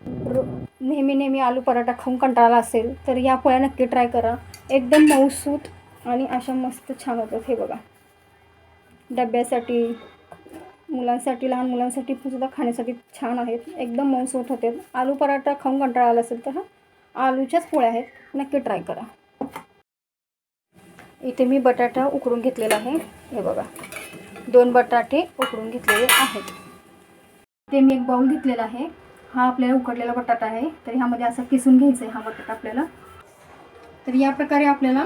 नेहमी नेहमी आलू पराठा खाऊन कंटाळा असेल तर या पोळ्या नक्की ट्राय करा. एकदम मऊसूत आणि अशा मस्त छान होतात हे बघा. डब्यासाठी मुलांसाठी लहान मुलांसाठी सुद्धा खाण्यासाठी छान आहेत. एकदम मऊसूत होते आलू पराठा खाऊन कंटाळा आला असेल तर हा आलूच्याच पोळ्या आहेत. नक्की ट्राय करा. इथे मी बटाटा उकडून घेतलेला आहे. हे बघा. दोन बटाटे उकडून घेतलेले आहेत. ते मी एक बाऊल घेतलेला आहे. हा आपल्याला उकडलेला बटाटा आहे. तर ह्यामध्ये असं किसून घ्यायचं आहे हा बटाटा आपल्याला. तर या प्रकारे आपल्याला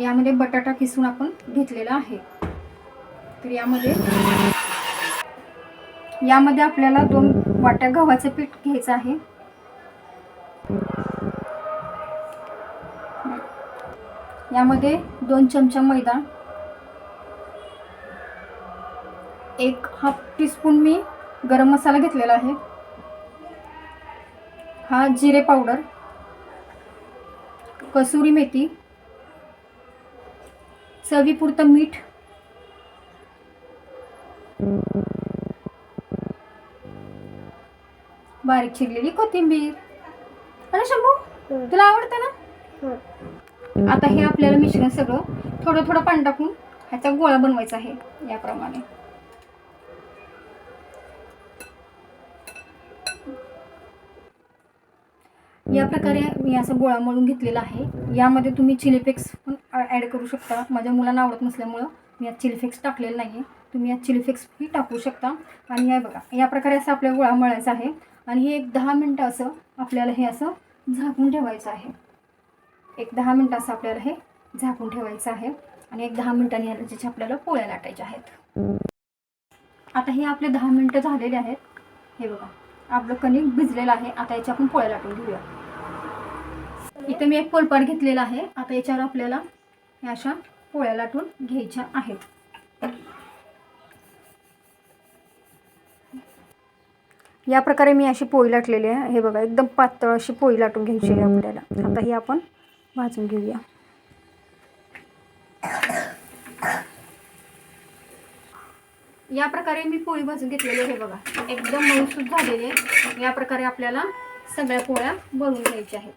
यामध्ये बटाटा किसून आपण घेतलेला आहे. तर यामध्ये यामध्ये आपल्याला दोन वाट्या गव्हाचं पीठ घ्यायचं आहे. यामध्ये दोन चमचा मैदा एक हाफ टीस्पून मी गरम मसाला घेतलेला आहे. हा जिरे पावडर कसुरी मेथी चवीपुरतं मीठ बारीक चिरलेली कोथिंबीर. आणि शंभू तुला आवडतं ना? आता हे आपल्याला मिश्रण सगळं थोडं थोडं पाणी टाकून ह्याचा गोळा बनवायचा आहे याप्रमाणे. या प्रकारे मी असं गोळा मळून घेतलेला आहे. यामध्ये तुम्ही चिली फ्लेक्स पण ॲड करू शकता. माझ्या मुलांना आवडत नसल्यामुळं मी यात चिली फ्लेक्स टाकलेलं नाही आहे तुम्ही यात चिली फ्लेक्सही टाकू शकता. आणि हे बघा या प्रकारे असं आपल्याला गोळा मळायचा आहे. आणि हे एक दहा मिनटं असं आपल्याला हे असं झाकून ठेवायचं आहे. एक दहा मिनटं असं आपल्याला हे झाकून ठेवायचं आहे. आणि एक दहा मिनटांनी याला ज्याच्या आपल्याला पोळ्या लाटायच्या आहेत. आता हे आपले दहा मिनटं झालेले आहेत. हे बघा. आपलं कणिक भिजलेलं आहे. आता याच्या आपण पोळ्या लाटून घेऊया. इथे मी एक पोलपाट घेतलेला आहे. आता याच्यावर आपल्याला ह्या अशा पोळ्या लाटून घ्यायच्या आहेत. या प्रकारे मी अशी पोळी लाटलेली आहे. हे बघा एकदम पातळ अशी पोळी लाटून घ्यायची आहे आपल्याला. आता ही आपण भाजून घेऊया. या प्रकारे मी पोळी भाजून घेतलेली आहे बघा. एकदम मऊसूत झालेली आहे. या प्रकारे आपल्याला सगळ्या पोळ्या बनवून घ्यायच्या आहेत.